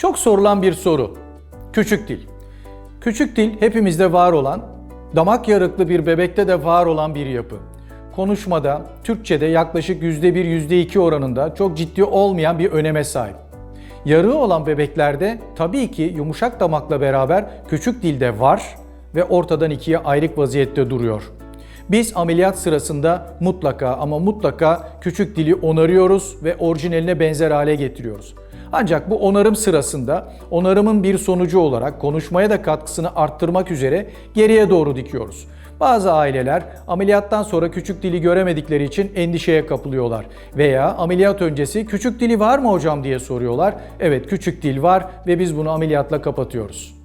Çok sorulan bir soru. Küçük dil. Küçük dil hepimizde var olan, damak yarıklı bir bebekte de var olan bir yapı. Konuşmada, Türkçe'de yaklaşık %1, %2 oranında çok ciddi olmayan bir öneme sahip. Yarığı olan bebeklerde tabii ki yumuşak damakla beraber küçük dilde var ve ortadan ikiye ayrık vaziyette duruyor. Biz ameliyat sırasında mutlaka ama mutlaka küçük dili onarıyoruz ve orijinaline benzer hale getiriyoruz. Ancak bu onarım sırasında onarımın bir sonucu olarak konuşmaya da katkısını arttırmak üzere geriye doğru dikiyoruz. Bazı aileler ameliyattan sonra küçük dili göremedikleri için endişeye kapılıyorlar veya ameliyat öncesi küçük dili var mı hocam diye soruyorlar. Evet küçük dil var ve biz bunu ameliyatla kapatıyoruz.